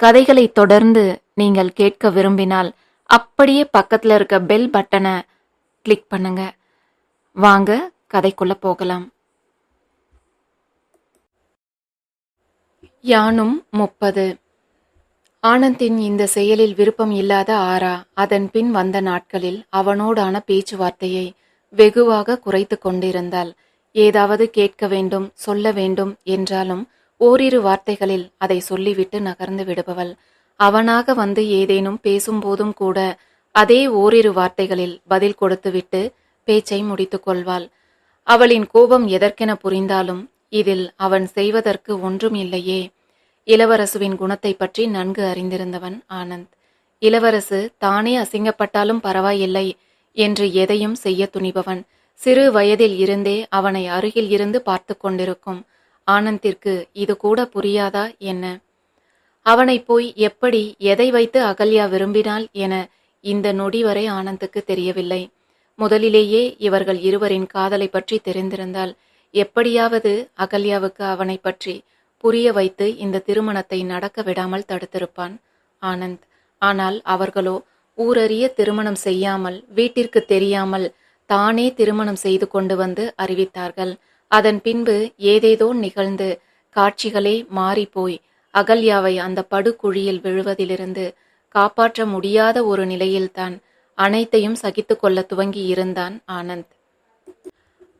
கதைகளை தொடர்ந்து நீங்கள் கேட்க விரும்பினால் அப்படியே பக்கத்துல இருக்க பெல் பட்டனை கிளிக் பண்ணுங்க. வாங்க கதைக்குள்ள போகலாம். யானும் முப்பது. ஆனந்தின் இந்த செயலில் விருப்பம் இல்லாத ஆரா அதன் பின் வந்த நாட்களில் அவனோடான பேச்சுவார்த்தையை வெகுவாக குறைத்து கொண்டிருந்தாள். ஏதாவது கேட்க வேண்டும் சொல்ல வேண்டும் என்றாலும் ஓரிரு வார்த்தைகளில் அதை சொல்லிவிட்டு நகர்ந்து விடுபவள். அவனாக வந்து ஏதேனும் பேசும்போதும் கூட அதே ஓரிரு வார்த்தைகளில் பதில் கொடுத்துவிட்டு பேச்சை முடித்துக் கொள்வாள். அவளின் கோபம் எதற்கென புரிந்தாலும் இதில் அவன் செய்வதற்கு ஒன்றும் இல்லையே. இளவரசுவின் குணத்தை பற்றி நன்கு அறிந்திருந்தவன் ஆனந்த். இளவரசு தானே அசிங்கப்பட்டாலும் பரவாயில்லை என்று எதையும் செய்ய துணிபவன். சிறு வயதில் இருந்தே அவனை அருகில் இருந்து பார்த்து கொண்டிருக்கும். ஆனந்திற்கு இது கூட புரியாதா என்ன? அவனை போய் எப்படி எதை வைத்து அகல்யா விரும்பினாள் என இந்த நொடி வரை ஆனந்துக்கு தெரியவில்லை. முதலிலேயே இவர்கள் இருவரின் காதலை பற்றி தெரிந்திருந்தால் எப்படியாவது அகல்யாவுக்கு அவனை பற்றி புரிய வைத்து இந்த திருமணத்தை நடக்க விடாமல் தடுத்திருப்பான் ஆனந்த். ஆனால் அவர்களோ ஊரறிய திருமணம் செய்யாமல் வீட்டிற்கு தெரியாமல் தானே திருமணம் செய்து கொண்டு வந்து அறிவித்தார்கள். அதன் பின்பு ஏதேதோ நிகழ்ந்து காட்சிகளே மாறிப்போய் அகல்யாவை அந்த படுகுழியில் விழுவதிலிருந்து காப்பாற்ற முடியாத ஒரு நிலையில்தான் அனைத்தையும் சகித்து கொள்ள துவங்கி இருந்தான் ஆனந்த்.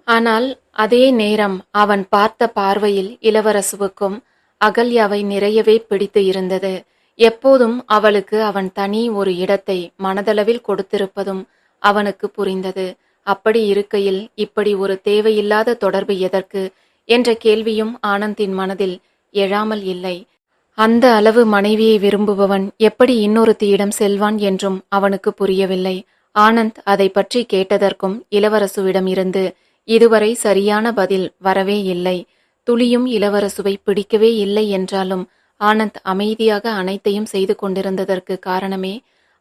ஆனால் அதே நேரம் அவன் பார்த்த பார்வையில் இளவரசுவுக்கும் அகல்யாவை நிறையவே பிடித்து இருந்தது. எப்போதும் அவளுக்கு அவன் தனி ஒரு இடத்தை மனதளவில் கொடுத்திருப்பதும் அவனுக்கு புரிந்தது. அப்படி இருக்கையில் இப்படி ஒரு தேவையில்லாத தொடர்பு எதற்கு? என்ற கேள்வியும் ஆனந்தின் மனதில் எழாமல் இல்லை. அந்த அளவு மனைவியை விரும்புபவன் எப்படி இன்னொருத்தியிடம் செல்வான் என்றும் அவனுக்கு புரியவில்லை. ஆனந்த் அதை பற்றி கேட்டதற்கும் இளவரசுவிடம் இருந்து இதுவரை சரியான பதில் வரவே இல்லை. துளியும் இளவரசுவை பிடிக்கவே இல்லை என்றாலும் ஆனந்த் அமைதியாக அனைத்தையும் செய்து கொண்டிருந்ததற்கு காரணமே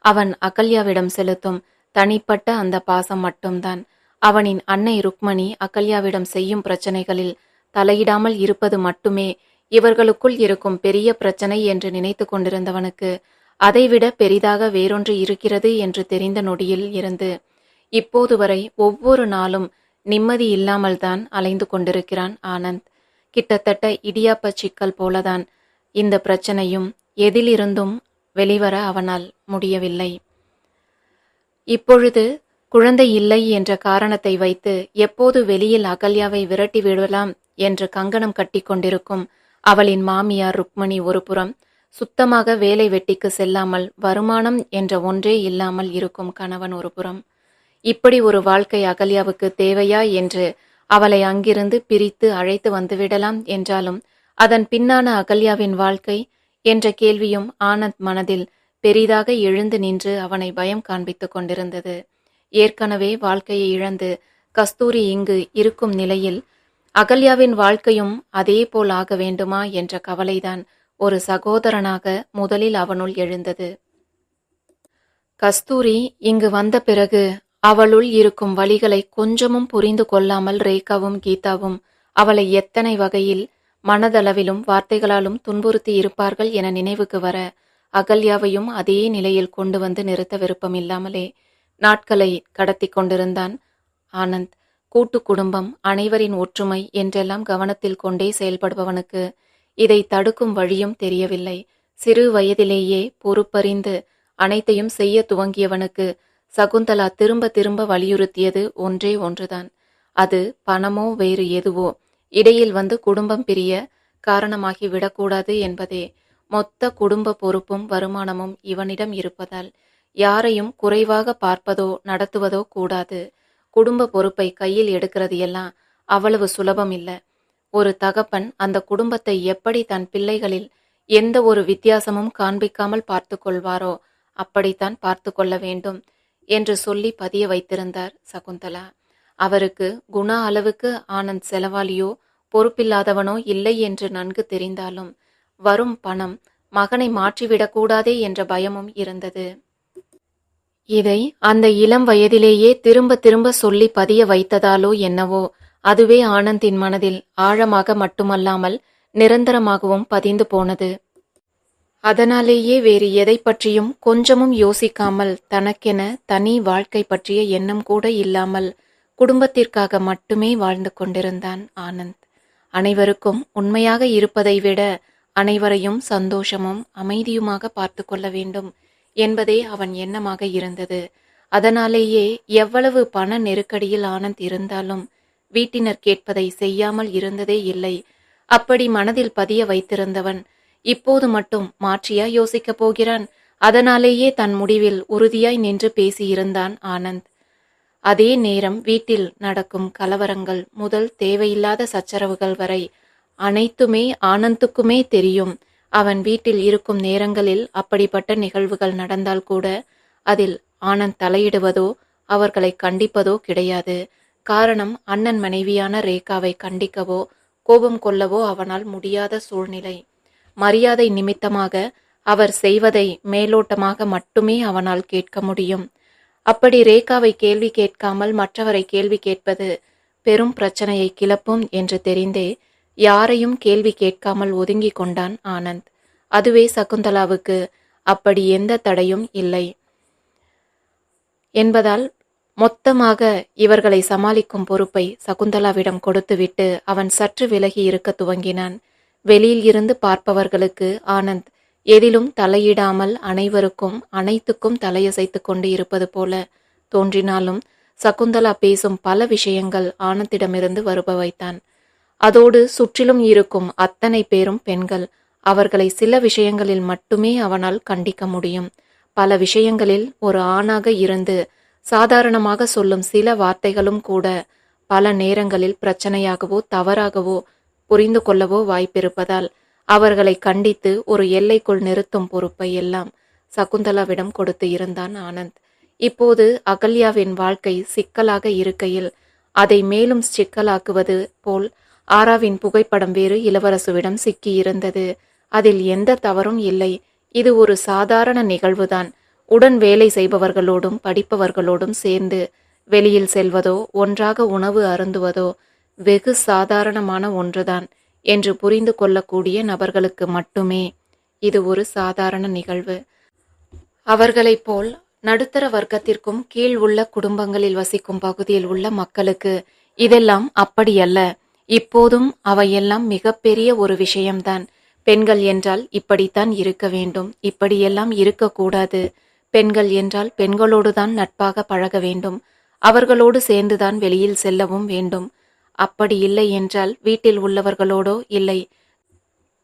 அவன் அகல்யாவிடம் செலுத்தும் தனிப்பட்ட அந்த பாசம் மட்டும்தான். அவனின் அன்னை ருக்மணி அகல்யாவிடம் செய்யும் பிரச்சனைகளில் தலையிடாமல் இருப்பது மட்டுமே இவர்களுக்குள் இருக்கும் பெரிய பிரச்சனை என்று நினைத்து கொண்டிருந்தவனுக்கு அதைவிட பெரிதாக வேறொன்று இருக்கிறது என்று தெரிந்த நொடியில் இருந்து இப்போது வரை ஒவ்வொரு நாளும் நிம்மதி இல்லாமல்தான் அலைந்து கொண்டிருக்கிறான் ஆனந்த். கிட்டத்தட்ட இடியாப்ப சிக்கல் போலதான் இந்த பிரச்சனையும் எதிலிருந்தும் வெளிவர அவனால் முடியவில்லை. இப்பொழுது குழந்தை இல்லை என்ற காரணத்தை வைத்து எப்போது வெளியில் அகல்யாவை விரட்டி விடலாம் என்று கங்கணம் கட்டி கொண்டிருக்கும் அவளின் மாமியார் ருக்மணி ஒருபுறம் சுத்தமாக வேலை வெட்டிக்கு செல்லாமல் வருமானம் என்ற ஒன்றே இல்லாமல் இருக்கும் கணவன் ஒருபுறம் இப்படி ஒரு வாழ்க்கை அகல்யாவுக்கு தேவையா என்று அவளை அங்கிருந்து பிரித்து அழைத்து வந்துவிடலாம் என்றாலும் அதன் பின்னான அகல்யாவின் வாழ்க்கை என்ற கேள்வியும் ஆனந்த் மனதில் பெரிதாக எழுந்து நின்று அவனை பயம் காண்பித்துக் கொண்டிருந்தது. ஏற்கனவே வாழ்க்கையை இழந்து கஸ்தூரி இங்கு இருக்கும் நிலையில் அகல்யாவின் வாழ்க்கையும் அதே போல் ஆக வேண்டுமா என்ற கவலைதான் ஒரு சகோதரனாக முதலில் அவனுள் எழுந்தது. கஸ்தூரி இங்கு வந்த பிறகு அவளுள் இருக்கும் வழிகளை கொஞ்சமும் புரிந்து கொள்ளாமல் ரேகாவும் கீதாவும் அவளை எத்தனை வகையில் மனதளவிலும் வார்த்தைகளாலும் துன்புறுத்தி இருப்பார்கள் என நினைவுக்கு வர அகல்யாவையும் அதே நிலையில் கொண்டு வந்து நிறுத்த விருப்பமில்லாமலே நாட்களை கடத்தி கொண்டிருந்தான் ஆனந்த். கூட்டு குடும்பம் அனைவரின் ஒற்றுமை என்றெல்லாம் கவனத்தில் கொண்டே செயல்படுபவனுக்கு இதை தடுக்கும் வழியும் தெரியவில்லை. சிறு வயதிலேயே பொறுப்பறிந்து அனைத்தையும் செய்ய துவங்கியவனுக்கு சகுந்தலா திரும்ப திரும்ப வலியுறுத்தியது ஒன்றே ஒன்றுதான். அது பணமோ வேறு எதுவோ இடையில் வந்து குடும்பம் பிரிய காரணமாகி விடக்கூடாது என்பதே. மொத்த குடும்ப பொறுப்பும் வருமானமும் இவனிடம் இருப்பதால் யாரையும் குறைவாக பார்ப்பதோ நடத்துவதோ கூடாது. குடும்ப பொறுப்பை கையில் எடுக்கிறது எல்லாம் அவ்வளவு சுலபம் இல்லை. ஒரு தகப்பன் அந்த குடும்பத்தை எப்படி தன் பிள்ளைகளில் எந்த ஒரு வித்தியாசமும் காண்பிக்காமல் பார்த்து கொள்வாரோ அப்படித்தான் பார்த்து கொள்ள வேண்டும் என்று சொல்லி பதிய வைத்திருந்தார் சகுந்தலா. அவருக்கு குணா அளவுக்கு ஆனந்த் செலவாளியோ பொறுப்பில்லாதவனோ இல்லை என்று நன்கு தெரிந்தாலும் வரும் பணம் மகனை மாற்றிவிடக்கூடாதே என்ற பயமும் இருந்தது. இதை அந்த இளம் வயதிலேயே திரும்ப திரும்ப சொல்லி பதிய வைத்ததாலோ என்னவோ அதுவே ஆனந்தின் மனதில் ஆழமாக மட்டுமல்லாமல் நிரந்தரமாகவும் பதிந்து போனது. அதனாலேயே வேறு எதை பற்றியும் கொஞ்சமும் யோசிக்காமல் தனக்கென தனி வாழ்க்கை பற்றிய எண்ணம் கூட இல்லாமல் குடும்பத்திற்காக மட்டுமே வாழ்ந்து கொண்டிருந்தான் ஆனந்த். அனைவருக்கும் உண்மையாக இருப்பதை விட அனைவரையும் சந்தோஷமும் அமைதியுமாக பார்த்து கொள்ள வேண்டும் என்பதே அவன் எண்ணமாக இருந்தது. அதனாலேயே எவ்வளவு பண நெருக்கடியில் ஆனந்த் இருந்தாலும் வீட்டினர் கேட்பதை செய்யாமல் இருந்ததே இல்லை. அப்படி மனதில் பதிய வைத்திருந்தவன் இப்போது மட்டும் மாற்றியா யோசிக்கப் போகிறான்? அதனாலேயே தன் முடிவில் உறுதியாய் நின்று பேசியிருந்தான் ஆனந்த். அதே நேரம் வீட்டில் நடக்கும் கலவரங்கள் முதல் தேவையில்லாத சச்சரவுகள் வரை அனைத்துமே ஆனந்துக்குமே தெரியும். அவன் வீட்டில் இருக்கும் நேரங்களில் அப்படிப்பட்ட நிகழ்வுகள் நடந்தால் கூட அதில் ஆனந்த் தலையிடுவதோ அவர்களை கண்டிப்பதோ கிடையாது. காரணம் அண்ணன் மனைவியான ரேகாவை கண்டிக்கவோ கோபம் கொள்ளவோ அவனால் முடியாத சூழ்நிலை. மரியாதை நிமித்தமாக அவர் செய்வதை மேலோட்டமாக மட்டுமே அவனால் கேட்க முடியும். அப்படி ரேகாவை கேள்வி கேட்காமல் மற்றவரை கேள்வி கேட்பது பெரும் பிரச்சனையை கிளப்பும் என்று தெரிந்தே யாரையும் கேள்வி கேட்காமல் ஒதுங்கிக் கொண்டான் ஆனந்த். அதுவே சகுந்தலாவுக்கு அப்படி எந்த தடையும் இல்லை. என்பதால் மொத்தமாக இவர்களை சமாளிக்கும் பொறுப்பை சகுந்தலாவிடம் கொடுத்துவிட்டு அவன் சற்று விலகி இருக்க துவங்கினான். வெளியில் இருந்து பார்ப்பவர்களுக்கு ஆனந்த் எதிலும் தலையிடாமல் அனைவருக்கும் அனைத்துக்கும் தலையசைத்து கொண்டு இருப்பது போல தோன்றினாலும் சகுந்தலா பேசும் பல விஷயங்கள் ஆனந்திடமிருந்து வருபவைத்தான் அதோடு சுற்றிலும் இருக்கும் அத்தனை பேரும் பெண்கள். அவர்களை சில விஷயங்களில் மட்டுமே அவனால் கண்டிக்க முடியும். பல விஷயங்களில் ஒரு ஆணாக இருந்து சாதாரணமாக சொல்லும் சில வார்த்தைகளும் கூட பல நேரங்களில் பிரச்சனையாகவோ தவறாகவோ புரிந்து கொள்ளவோ வாய்ப்பிருப்பதால் அவர்களை கண்டித்து ஒரு எல்லைக்குள் நிறுத்தும் பொறுப்பை எல்லாம் சகுந்தலாவிடம் கொடுத்து இருந்தான் ஆனந்த். இப்போது அகல்யாவின் வாழ்க்கை சிக்கலாக இருக்கையில் அதை மேலும் சிக்கலாக்குவது போல் ஆராவின் புகைப்படம் வேறு இளவரசுவிடம் சிக்கியிருந்தது. அதில் எந்த தவறும் இல்லை. இது ஒரு சாதாரண நிகழ்வுதான். உடன் வேலை செய்பவர்களோடும் படிப்பவர்களோடும் சேர்ந்து வெளியில் செல்வதோ ஒன்றாக உணவு அருந்துவதோ வெகு சாதாரணமான ஒன்றுதான் என்று புரிந்து கொள்ளக்கூடிய நபர்களுக்கு மட்டுமே இது ஒரு சாதாரண நிகழ்வு. அவர்களைப் போல் நடுத்தர வர்க்கத்திற்கும் கீழ் உள்ள குடும்பங்களில் வசிக்கும் பகுதியில் உள்ள மக்களுக்கு இதெல்லாம் அப்படியல்ல. இப்போதும் அவையெல்லாம் மிகப்பெரிய ஒரு விஷயம்தான். பெண்கள் என்றால் இப்படித்தான் இருக்க வேண்டும். இப்படியெல்லாம் இருக்கக்கூடாது. பெண்கள் என்றால் பெண்களோடு தான் நட்பாக பழக வேண்டும். அவர்களோடு சேர்ந்துதான் வெளியில் செல்லவும் வேண்டும். அப்படி இல்லை என்றால் வீட்டில் உள்ளவர்களோடோ இல்லை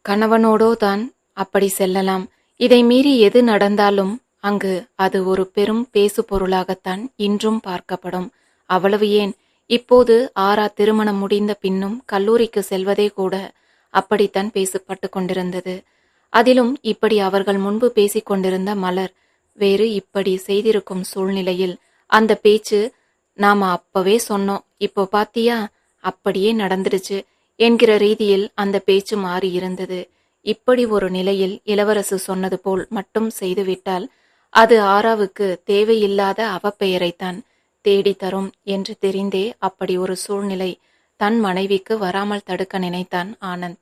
கணவனோடோ தான் அப்படி செல்லலாம். இதை மீறி எது நடந்தாலும் அங்கு அது ஒரு பெரும் பேசு பொருளாகத்தான் இன்றும் பார்க்கப்படும். அவ்வளவு ஏன்? இப்போது ஆரா திருமணம் முடிந்த பின்னும் கல்லூரிக்கு செல்வதே கூட அப்படித்தான் பேசப்பட்டு கொண்டிருந்தது. அதிலும் இப்படி அவர்கள் முன்பு பேசிக் கொண்டிருந்த மலர் வேறு இப்படி செய்திருக்கும் சூழ்நிலையில் அந்த பேச்சு நாம அப்பவே சொன்னோம். இப்போ பாத்தியா? அப்படியே நடந்துடுச்சு என்கிற ரீதியில் அந்த பேச்சு மாறி இருந்தது. இப்படி ஒரு நிலையில் இளவரசு சொன்னது போல் மட்டும் செய்துவிட்டால் அது ஆராவுக்கு தேவையில்லாத அவப்பெயரைத்தான் தேடித்தரும் என்று தெரிந்தே அப்படி ஒரு சூழ்நிலை தன் மனைவிக்கு வராமல் தடுக்க நினைத்தான் ஆனந்த்.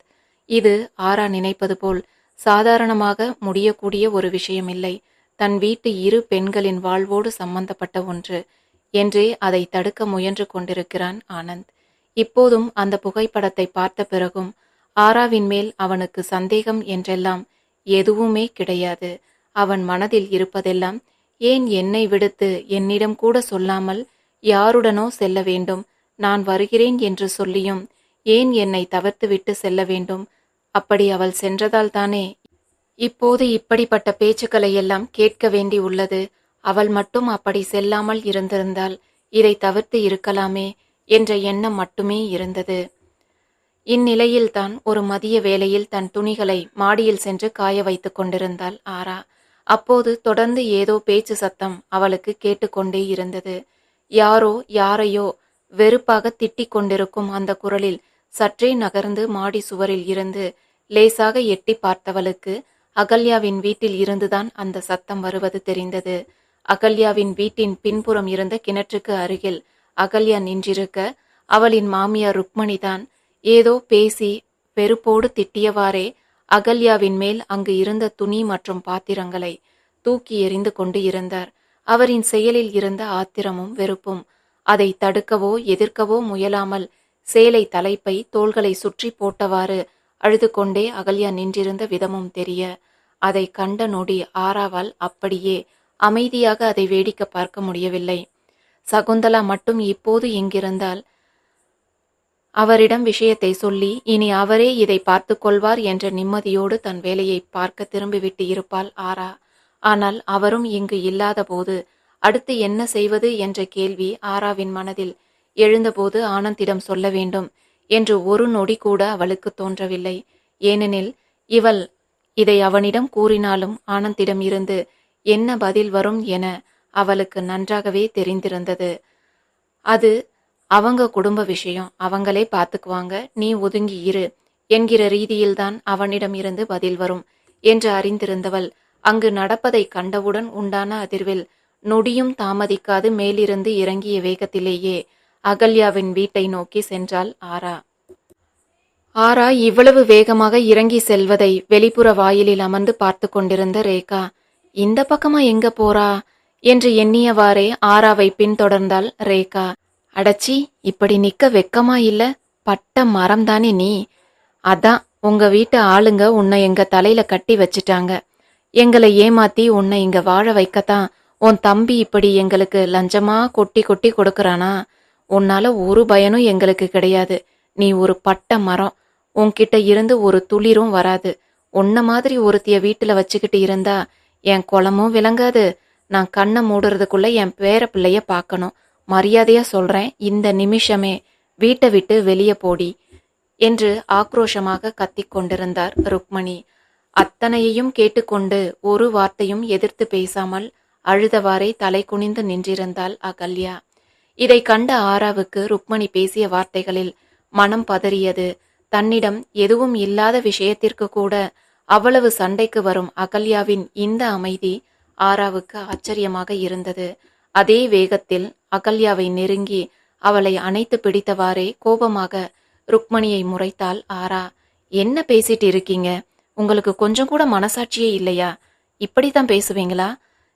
இது ஆரா நினைப்பது போல் சாதாரணமாக முடியக்கூடிய ஒரு விஷயமில்லை. தன் வீட்டு இரு பெண்களின் வாழ்வோடு சம்பந்தப்பட்ட ஒன்று என்றே அதை தடுக்க முயன்று கொண்டிருக்கிறான் ஆனந்த். இப்போதும் அந்த புகைப்படத்தை பார்த்த பிறகும் ஆராவின் மேல் அவனுக்கு சந்தேகம் என்றெல்லாம் எதுவுமே கிடையாது. அவன் மனதில் இருப்பதெல்லாம் ஏன் என்னை விடுத்து என்னிடம் கூட சொல்லாமல் யாருடனோ செல்ல வேண்டும்? நான் வருகிறேன் என்று சொல்லியும் ஏன் என்னை தவிர்த்துவிட்டு செல்ல வேண்டும்? அப்படி அவள் சென்றதால் தானே? இப்போது இப்படிப்பட்ட பேச்சுக்களை எல்லாம் கேட்க வேண்டி உள்ளது. அவள் மட்டும் அப்படி செல்லாமல் இருந்திருந்தால் இதை தவிர்த்து இருக்கலாமே என்ற எண்ணம் மட்டுமே இருந்தது. இந்நிலையில்தான் ஒரு மதிய வேளையில் தன் துணிகளை மாடியில் சென்று காய வைத்துக் கொண்டிருந்தாள் ஆரா. அப்போது தொடர்ந்து ஏதோ பேச்சு சத்தம் அவளுக்கு கேட்டுக்கொண்டே இருந்தது. யாரோ யாரையோ வெறுப்பாக திட்டிக் கொண்டிருக்கும் அந்த குரலில் சற்றே நகர்ந்து மாடி சுவரில் இருந்து லேசாக எட்டி பார்த்தவளுக்கு அகல்யாவின் வீட்டில் இருந்துதான் அந்த சத்தம் வருவது தெரிந்தது. அகல்யாவின் வீட்டின் பின்புறம் இருந்த கிணற்றுக்கு அருகில் அகல்யா நின்றிருக்க அவளின் மாமியார் ருக்மணிதான் ஏதோ பேசி வெறுப்போடு திட்டியவாறே அகல்யாவின் மேல் அங்கு இருந்த துணி மற்றும் பாத்திரங்களை தூக்கி எறிந்து கொண்டு இருந்தார். அவரின் செயலில் இருந்த ஆத்திரமும் வெறுப்பும் அதை தடுக்கவோ எதிர்க்கவோ முயலாமல் சேலை தலைப்பை தோள்களை சுற்றி போட்டவாறு அழுது கொண்டே அகல்யா நின்றிருந்த விதமும் தெரிய அதை கண்ட நொடி ஆறாவால் அப்படியே அமைதியாக அதை வேடிக்கை பார்க்க முடியவில்லை. சகுந்தலா மட்டும் இப்போது இங்கிருந்தால் அவரிடம் விஷயத்தை சொல்லி இனி அவரே இதை பார்த்து கொள்வார் என்ற நிம்மதியோடு தன் வேலையை பார்க்க திரும்பிவிட்டு இருப்பாள் ஆரா. ஆனால் அவரும் இங்கு இல்லாதபோது அடுத்து என்ன செய்வது என்ற கேள்வி ஆராவின் மனதில் எழுந்தபோது ஆனந்திடம் சொல்ல வேண்டும் என்று ஒரு நொடி கூட அவளுக்கு தோன்றவில்லை. ஏனெனில் இவள் இதை அவனிடம் கூறினாலும் ஆனந்திடம் இருந்து என்ன பதில் வரும் என அவளுக்கு நன்றாகவே தெரிந்திருந்தது. அது அவங்க குடும்ப விஷயம் அவங்களே பார்த்துக்குவாங்க. நீ ஒதுங்கி இரு என்கிற ரீதியில்தான் அவனிடம் இருந்து பதில் வரும் என்று அறிந்திருந்தவள். அங்கு நடப்பதை கண்டவுடன் உண்டான அதிர்வில் நொடியும் தாமதிக்காது மேலிருந்து இறங்கிய வேகத்திலேயே அகல்யாவின் வீட்டை நோக்கி சென்றாள் ஆரா. ஆரா இவ்வளவு வேகமாக இறங்கி செல்வதை வெளிப்புற வாயிலில் அமர்ந்து பார்த்து கொண்டிருந்த ரேகா இந்த பக்கமா எங்க போறா? என்று எண்ணியவாறே ஆராவை பின்தொடர்ந்தாள் ரேகா. அடச்சி இப்படி நிக்க வெக்கமா இல்ல பட்ட மரம் தானே நீ. அதான் உங்க வீட்டு ஆளுங்க உன்னை எங்க தலையில கட்டி வச்சிட்டாங்க. எங்களை ஏமாத்தி உன்னை இங்க வாழ வைக்கத்தான். உன் தம்பி இப்படி எங்களுக்கு லஞ்சமா கொட்டி கொட்டி கொடுக்கறானா? உன்னால ஒரு பயனும் எங்களுக்கு கிடையாது. நீ ஒரு பட்ட மரம். உன்கிட்ட இருந்து ஒரு துளிரும் வராது. உன்ன மாதிரி ஒருத்திய வீட்டுல வச்சுக்கிட்டு இருந்தா என் குளமும் விளங்காது. நான் கண்ணை மூடுறதுக்குள்ள என் பேர பிள்ளைய பார்க்கணும் மரியாதையா சொல்றேன். இந்த நிமிஷமே வீட்டை விட்டு வெளியே போடி என்று ஆக்ரோஷமாக கத்திக் கொண்டிருந்தார் ருக்மணி. அத்தனையையும் கேட்டுக்கொண்டு ஒரு வார்த்தையும் எதிர்த்து பேசாமல் அழுதவாறே தலை குனிந்து நின்றிருந்தாள் அகல்யா. இதை கண்ட ஆராவுக்கு ருக்மணி பேசிய வார்த்தைகளில் மனம் பதறியது. தன்னிடம் எதுவும் இல்லாத விஷயத்திற்கு கூட அவ்வளவு சண்டைக்கு வரும் அகல்யாவின் இந்த அமைதி ஆராவுக்கு ஆச்சரியமாக இருந்தது. அதே வேகத்தில் அகல்யாவை நெருங்கி அவளை அணைத்து பிடித்தவாறே கோபமாக ருக்மணியை முறைத்தாள் ஆரா என்ன பேசிட்டு இருக்கீங்க? உங்களுக்கு கொஞ்சம் கூட மனசாட்சியே இல்லையா? இப்படித்தான் பேசுவீங்களா?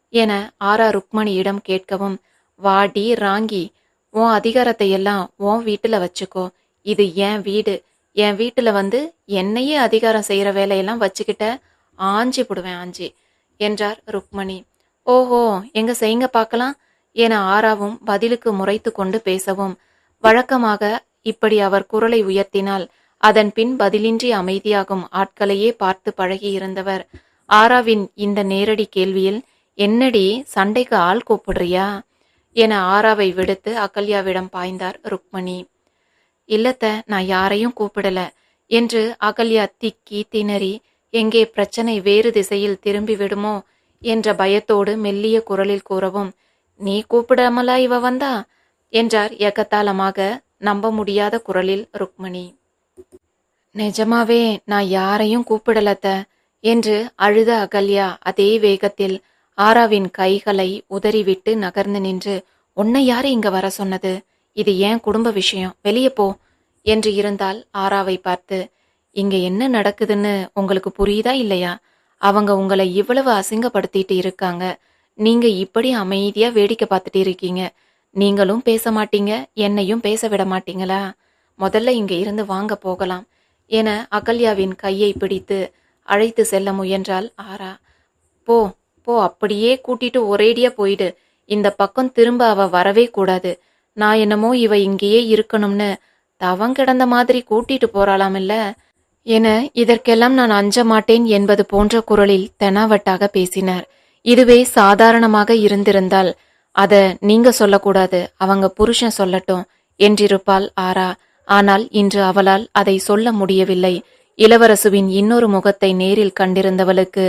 என ஆரா ருக்மணியிடம் கேட்கவும் வாடி ராங்கி உன் அதிகாரத்தை எல்லாம் உன் வீட்டில் வச்சுக்கோ. இது என் வீடு. என் வீட்டில் வந்து என்னையே அதிகாரம் செய்கிற வேலையெல்லாம் வச்சுக்கிட்ட ஆஞ்சி போடுவேன் ஆஞ்சி என்றார் ருக்மணி. ஓஹோ எங்க செய்யுங்க பார்க்கலாம். என ஆராவும் பதிலுக்கு முறைத்து கொண்டு பேசவும். வழக்கமாக இப்படி அவர் குரலை உயர்த்தினால் அதன் பின் பதிலின்றி அமைதியாகும் ஆட்களையே பார்த்து பழகியிருந்தவர் ஆராவின் இந்த நேரடி கேள்வியில் என்னடி சண்டைக்கு ஆள் கூப்பிடுறியா? என ஆராவை விடுத்து அகல்யாவிடம் பாய்ந்தார் ருக்மணி. இல்லத்த நான் யாரையும் கூப்பிடல என்று அகல்யா திக்கி திணறி எங்கே பிரச்சனை வேறு திசையில் திரும்பி விடுமோ? என்ற பயத்தோடு மெல்லிய குரலில் கூறவும் நீ கூப்பிடாமலா இவ வந்தா? என்றார் எகத்தாளமாக நம்ப முடியாத குரலில் ருக்மணி. நிஜமாவே நான் யாரையும் கூப்பிடலத்த என்று அழுத அகல்யா அதே வேகத்தில் ஆராவின் கைகளை உதறிவிட்டு நகர்ந்து நின்று உன்னை யாரு இங்க வர சொன்னது? இது ஏன் குடும்ப விஷயம்? வெளியே போ என்று இருந்தால் ஆராவை பார்த்து இங்க என்ன நடக்குதுன்னு உங்களுக்கு புரியுதா இல்லையா? அவங்க உங்களை இவ்வளவு அசிங்கப்படுத்திட்டு இருக்காங்க. நீங்க இப்படி அமைதியா வேடிக்கை பார்த்துட்டு இருக்கீங்க. நீங்களும் பேச மாட்டீங்க. என்னையும் பேச விட மாட்டீங்களா? முதல்ல இங்க இருந்து வாங்க போகலாம் என அகல்யாவின் கையை பிடித்து அழைத்து செல்ல முயன்றாள் ஆரா. போ போ அப்படியே கூட்டிட்டு ஒரேடியா போயிடு. இந்த பக்கம் திரும்ப அவ வரவே கூடாது. நான் என்னமோ இவ இங்கேயே இருக்கணும்னு தவங்கிடந்த மாதிரி கூட்டிட்டு போறாளாம் இல்ல? என இதற்கெல்லாம் நான் அஞ்ச மாட்டேன் என்பது போன்ற குரலில் தெனாவட்டாக பேசினார். இதுவே சாதாரணமாக இருந்திருந்தால் அத நீங்க சொல்லக்கூடாது அவங்க புருஷன் சொல்லட்டும் என்றிருப்பாள் ஆரா. ஆனால் இன்று அவளால் அதை சொல்ல முடியவில்லை. இளவரசுவின் இன்னொரு முகத்தை நேரில் கண்டிருந்தவளுக்கு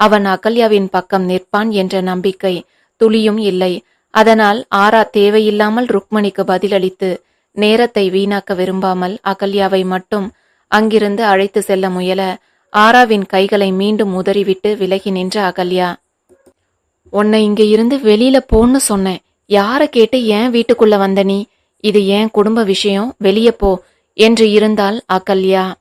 அவன் அகல்யாவின் பக்கம் நிற்பான் என்ற நம்பிக்கை துளியும் இல்லை. அதனால் ஆரா தேவையில்லாமல் ருக்மணிக்கு பதிலளித்து நேரத்தை வீணாக்க விரும்பாமல் அகல்யாவை மட்டும் அங்கிருந்து அழைத்து செல்ல முயல ஆராவின் கைகளை மீண்டும் உதறிவிட்டு விலகி நின்ற அகல்யா. உன்னை இங்க இருந்து வெளியில போன்னு சொன்னேன். யார கேட்டு ஏன் வீட்டுக்குள்ள வந்த நீ? இது ஏன் குடும்ப விஷயம்? வெளியே போ என்று இருந்தால் அகல்யா.